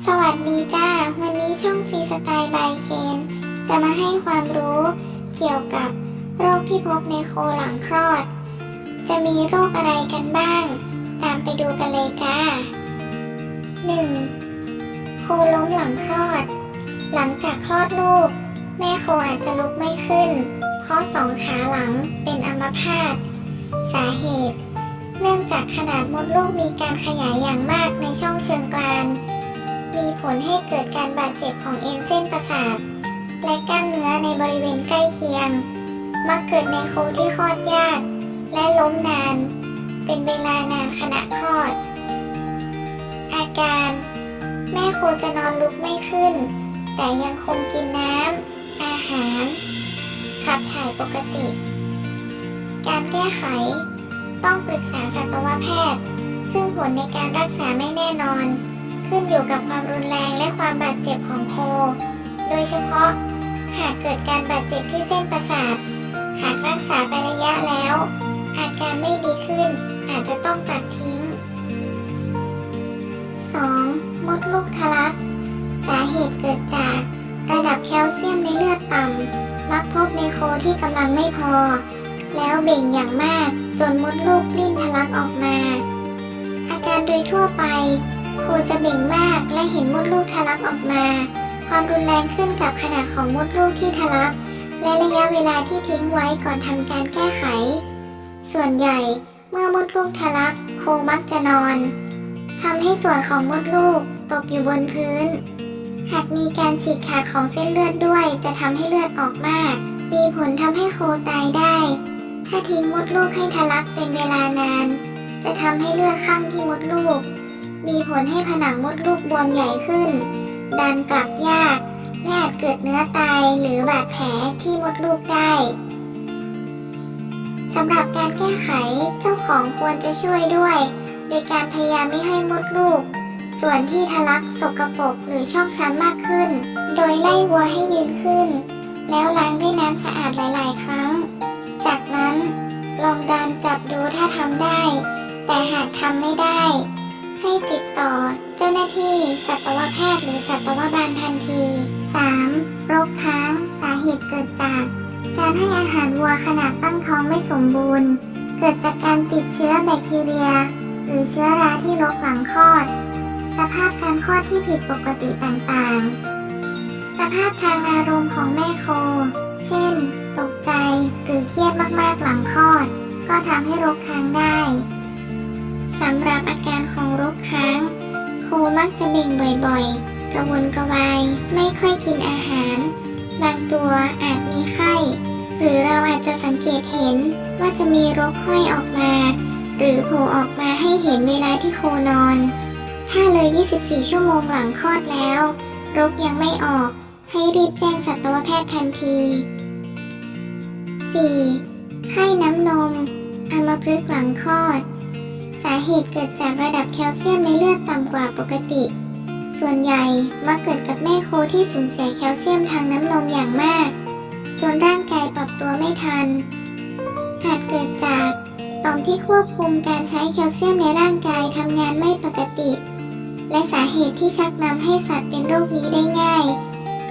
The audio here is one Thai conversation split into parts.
สวัสดีจ้า วันนี้ช่องฟรีสไตล์บายเคนจะมาให้ความรู้เกี่ยวกับโรคที่พบในโคหลังคลอด จะมีโรคอะไรกันบ้าง ตามไปดูกันเลยจ้า 1. โคล้มหลังคลอด หลังจากคลอดลูก แม่โคอาจจะลุกไม่ขึ้น เพราะสองขาหลังเป็นอัมพาตสาเหตุ เนื่องจากขนาดมดลูกมีการขยายอย่างมากในช่องเชิงกราน มีผลให้เกิดการบาดเจ็บของเอ็นเส้นประสาท และกล้ามเนื้อในบริเวณใกล้เคียง มักเกิดในโคที่คลอดยาก และล้มนาน เป็นเวลานานขณะคลอด อาการ แม่โคจะนอนลุกไม่ขึ้น แต่ยังคงกินน้ำ อาหาร ขับถ่ายปกติ การแก้ไข ต้องปรึกษาสัตวแพทย์ ซึ่งผลในการรักษาไม่แน่นอน ขึ้นอยู่กับความรุนแรงและความบาดเจ็บของโค โดยเฉพาะ หากเกิดการบาดเจ็บที่เส้นประสาท หากรักษาไประยะแล้ว อาการไม่ดีขึ้นอาจจะต้องตัดทิ้ง 2. มดลูกทะลัก สาเหตุเกิดจากระดับแคลเซียมในเลือดต่ำ มักพบในโคที่กำลังไม่พอ แล้วเบ่งอย่างมากจนมดลูกปลิ้นทะลักออกมา อาการโดยทั่วไป โคจะเบ่งมากและเห็นมดลูกทะลักออกมา ความรุนแรงขึ้นกับขนาดของมดลูกที่ทะลัก และระยะเวลาที่ทิ้งไว้ก่อนทำการแก้ไข ส่วนใหญ่เมื่อมดลูกทะลักโคมักจะนอนทำให้ส่วนของมดลูกตกอยู่บนพื้น หากมีการฉีกขาดของเส้นเลือดด้วยจะทำให้เลือดออกมาก มีผลทำให้โคตายได้ ถ้าทิ้งมดลูกให้ทะลักเป็นเวลานาน จะทำให้เลือดข้างที่มดลูก มีผลให้ผนังมดลูกบวมใหญ่ขึ้น ดันกลับยากและอาจเกิดเนื้อตายหรือบาดแผลที่มดลูกได้สำหรับการแก้ไขเจ้าของควรจะช่วยด้วย โดยการพยายามไม่ให้มดลูก ส่วนที่ทะลักสกปรกหรือช่อกช้ำมากขึ้น โดยไล่วัวให้ยืนขึ้น แล้วล้างด้วยน้ำสะอาดหลาย ๆ ครั้ง จากนั้นลองดันจับดูถ้าทำได้ แต่หากทำไม่ได้ ติดต่อ เจ้าหน้าที่สัตวแพทย์หรือสัตวบาลทันที 3. โรคค้าง สาเหตุเกิดจาก การให้อาหารวัวขณะตั้งท้องไม่สมบูรณ์ เกิดจากการติดเชื้อแบคทีเรีย หรือเชื้อราที่รกหลังคลอด สภาพการคลอดที่ผิดปกติต่างๆ สภาพทางอารมณ์ของแม่โค เช่น ตกใจหรือเครียดมากๆหลังคลอด ก็ทำให้รกค้างได้ รของรกค้าง โคมักจะเบ่งบ่อยๆ กระวนกระวาย ไม่ค่อยกินอาหาร บางตัวอาจมีไข้ หรือเราอาจจะสังเกตเห็นว่าจะมีรกห้อยออกมา หรือโผล่ออกมาให้เห็นเวลาที่โคนอน ถ้าเลย 24 ชั่วโมงหลังคลอดแล้ว รกยังไม่ออก ให้รีบแจ้งสัตวแพทย์ทันที 4. ไข้น้ำนม อัมพฤกษ์หลังคลอด สาเหตุเกิดจากระดับแคลเซียมในเลือดต่ำกว่าปกติ ส่วนใหญ่มักเกิดกับแม่โคที่สูญเสียแคลเซียมทางน้ำนมอย่างมาก จนร่างกายปรับตัวไม่ทันอาจเกิดจากต่อมที่ควบคุมการใช้แคลเซียมในร่างกายทำงานไม่ปกติ และสาเหตุที่ชักนำให้สัตว์เป็นโรคนี้ได้ง่าย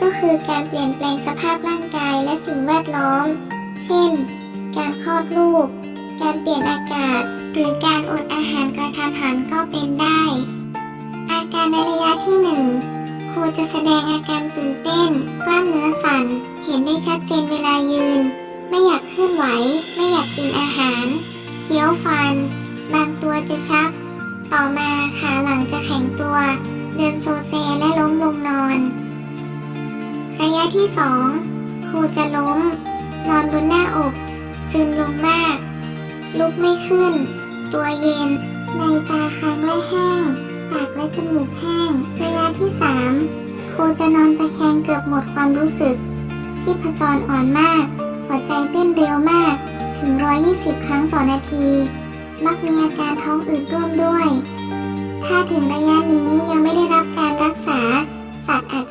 ก็คือการเปลี่ยนแปลงสภาพร่างกายและสิ่งแวดล้อม เช่น การคลอดลูก การเปลี่ยนอากาศ หรือการอดอาหารกระทันหันก็เป็นได้ อาการในระยะที่หนึ่งโคจะแสดงอาการตื่นเต้น กล้ามเนื้อสั่น เห็นได้ชัดเจนเวลายืน ไม่อยากเคลื่อนไหว ไม่อยากกินอาหาร เคี้ยวฟัน บางตัวจะชัก ต่อมาขาหลังจะแข็งตัว เดินโซเซและล้มลงนอน ระยะที่สองโคจะล้ม นอนบนหน้าอก ซึมลงมาก ลุกไม่ขึ้น ตัวเย็น ในตาค้างและแห้ง ปากและจมูกแห้ง ระยะที่ 3 ครูจะนอนตะแคงเกือบหมดความรู้สึก ชีพจรอ่อนมาก หัวใจเต้นเร็วมาก ถึง 120 ครั้งต่อนาที มักมีอาการท้องอืดร่วมด้วย ถ้าถึงระยะนี้ยังไม่ได้รับการรักษา สัตว์อาจ